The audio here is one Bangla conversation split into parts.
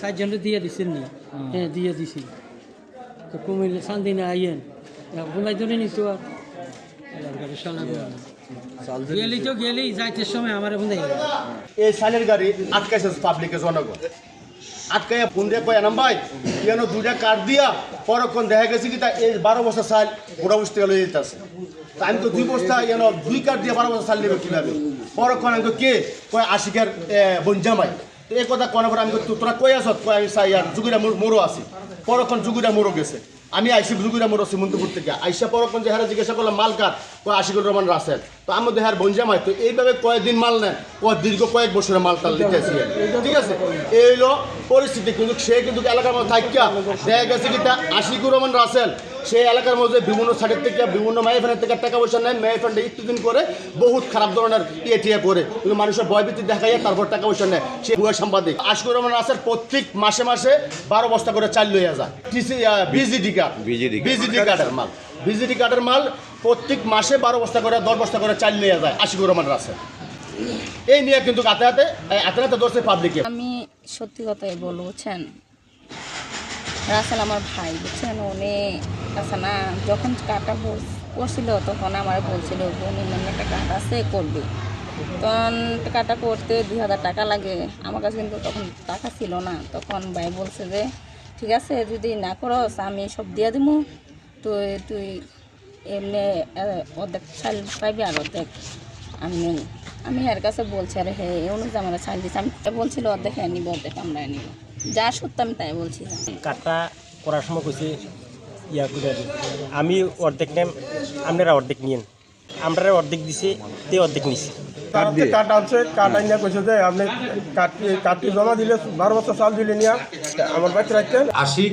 চারজনকে দিয়ে দিছেন নি। হ্যাঁ দিয়ে দিছি তো কুমিল্লা সান্দিনে আইয়েন। বলাই ধরে নিতো আর গেলি তো গেলি যাইতে সময় আমার বুঝাই এই সালের গাড়ি আটকাইছে পাবলিকে জনগণ। আটকাইয়া ফোন দিয়ে কয় নাম ভাই কেন দুইটা কার্ড দিয়া পরক্ষণ দেখা গেছে কি তা? এই বারো বছর সাল গোটা বসতে গেলে যেতেছে আমি তো দুই বস্তা দুই কার্ড দিয়ে বারো বছর সাল নেবে কীভাবে? পরক্ষণ আমি তো কে? কয় আশিকের বঞ্জামাই এই কথা কোন করে আমি তোরা কই আস কয়, আমি চাই আর যুগুরা মোড়ো আছি। পরক্ষণ যুগুরা মোড়ো গেছে। আমি আইসি যুগুরা মোড়ো সীমন্তপুর থেকে। আইসা পরক্ষণ যে হারা জিজ্ঞাসা করলাম মাল কার কয় আশিকুর রহমান রাসেল তো আমার দেহার বঞ্জামাই তো এইভাবে কয়েকদিন মাল নেন ও দীর্ঘ কয়েক বছরের মাল টাল দিতেছি ঠিক আছে? এই হলো পরিস্থিতি কিন্তু সে কিন্তু এলাকার মধ্যে থাকিয়া। দেখা গেছে কি আশিকুর রহমান রাসেল সেই এলাকার মধ্যে বিভিন্ন সাইডের থেকে বিভিন্ন মাইফানের থেকে টাকা পয়সা নেয় মাইফানটা ইত্যুদিন করে বহুত খারাপ ধরনের ইয়ে টিয়ে করে। কিন্তু মানুষের ভয়ভীতি দেখাইয়া তারপর টাকা পয়সা নেয়। সে ভুয়া সাংবাদিক। আশিকুর রহমান রাসেল প্রত্যেক মাসে মাসে বারো বস্তা করে চাল লইয়া যায়। TC BGD card. বিজিডি কার্ডের মাল। বিজিডি কার্ডের মাল প্রত্যেক মাসে বারো বস্তা করে দশ বস্তা করে চাল নিয়ে যায় আশিকুর রহমান রাসেল। এই নিয়ে কিন্তু হাতে হাতে হাতে হাতে ধরছে পাবলিকে আমি সত্যি কথাই বলব বুঝছেন? রাসেল আমার ভাই, বুঝছেন? উনি আছে না, যখন কাটা করছিল, তখন আমার বলছিল উনি নামে একটা কাট আছে, করবে? তখন কাটা করতে দুই হাজার টাকা লাগে। আমার কাছে কিন্তু তখন টাকা ছিল না। তখন ভাই বলছে যে, ঠিক আছে, যদি না করস, আমি সব দিয়ে দিব তুই তুই এমনি অর্ধেক চাল পাইবি আর অর্ধেক। আমি। আমি এর কাছে বলছি আরে হ্যাঁ এই অনুযায়ী আমরা চাল দিচ্ছি আমি তো বলছিল অর্ধেক হ্যাঁ নিব অর্ধেক আমরা নিব। যা সত্য আমি তাই বলছি। কাটটা করার সময় কইছে ইয়া করে। আমি অর্ধেক নেম আপনারা অর্ধেক নিয়েন। আমরা অর্ধেক দিছি তে অর্ধেক নিছে। কাঠ আনছে কাঠ আনিয়া কইছে যে আপনি কাঠটি জমা দিলে বারো বছর চাল দিলে নিয়া আমার বাচ্চা রাখতেন। আশিক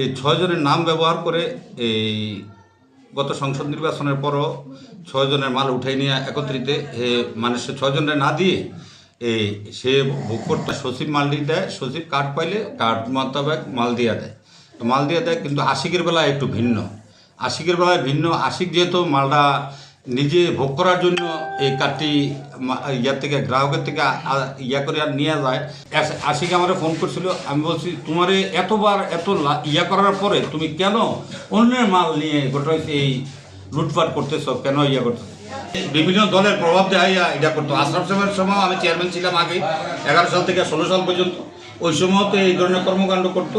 এই ছয়জনের নাম ব্যবহার করে এই গত সংসদ নির্বাচনের পরও ছয়জনের মাল উঠাই নিয়ে একত্রিত মানে সে ছয়জনের না দিয়ে এই সে ভোগ করতে সচিব মাল দিয়ে দেয়, সচিব কার্ড পাইলে কার্ড মোতাবেক মাল দিয়ে দেয়। তো মাল দিয়ে দেয় কিন্তু আশিকের বেলা একটু ভিন্ন। আশিকের বেলায় ভিন্ন। আশিক যেহেতু মালটা নিজে ভোগ করার জন্য এই কার্ডটি ইয়ার থেকে, গ্রাহকের থেকে ইয়া করে আর নিয়ে যায়। আশিক আমার ফোন করছিল, আমি বলছি, তোমার এতবার এত ইয়া করার পরে তুমি কেন অন্যের মাল নিয়ে গোটা এই লুটপাট করতেছ? কেন ইয়া করতেছ? বিভিন্ন দলের প্রভাব দেখাইয়া এটা করতো। আশরাফ সাহেবের সময় আমি চেয়ারম্যান ছিলাম আগে, এগারো সাল থেকে ষোলো সাল পর্যন্ত। ওই সময় তো এই ধরনের কর্মকাণ্ড করতো।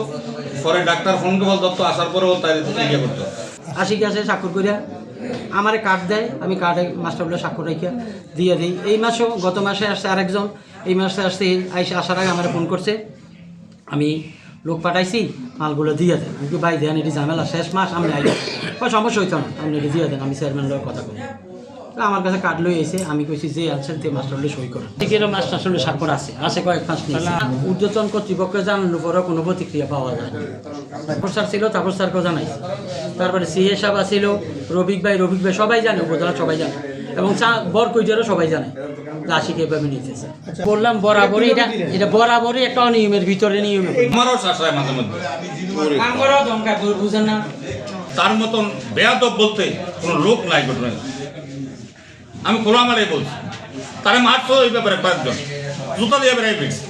পরে ডাক্তার ফোন কেবল দত্ত আসার পরেও তাই ইয়ে করতো। আশি কাছে স্বাক্ষর করিয়া আমারে কার্ড দেয়, আমি কার্ডে মাস্টারগুলো স্বাক্ষর রেখে দিয়ে দিই। এই মাসেও, গত মাসে আসছে আরেকজন। এই মাসে আসছে, আইসে আসার আগে আমার ফোন করছে। আমি লোক পাঠাইছি, মালগুলো দিয়ে দেন। ভাই, দেন, এটি ঝামেলা, শেষ মাস আমি আই সমস্যা হইতাম আপনি এটি দিয়ে দেন, আমি চেয়ারম্যান লোক কথা বলি আমার কাছে কার্ড লই এসে আমি কইছি যে আনছেন তে মাস্টার হলে সই করেন টিকের মাস্টার হলে স্বাক্ষর আছে আছে কয়েক পাঁচ নিয়েছে। ঊর্ধ্বতন কর্তৃপক্ষে জানানোর পরেও কোনো প্রতিক্রিয়া পাওয়া যায় না। তারপর স্যার ছিল তারপর স্যারকেও জানাই তারপরে সিএ সাহেব ছিল রবিক ভাই রবিক ভাই সবাই জানে উপজেলা সবাই জানে। এবং চা বর কৈজারও সবাই জানে আশিক এভাবে নিতেছে বললাম বরাবরই এটা এটা বরাবরই একটা অনিয়মের ভিতরে নিয়মে আমারও শাসায় মাঝে মধ্যে। আমরাও দমকায় বুঝেন না। তার মতন বেয়াদব বলতে কোনো লোক নাই ঘটনায়। আমি খোলা খোলামালাই বলছি। তারা মারছো এই ব্যাপারে কয়েকজন। জুতা দিয়ে বেড়াই পেয়েছি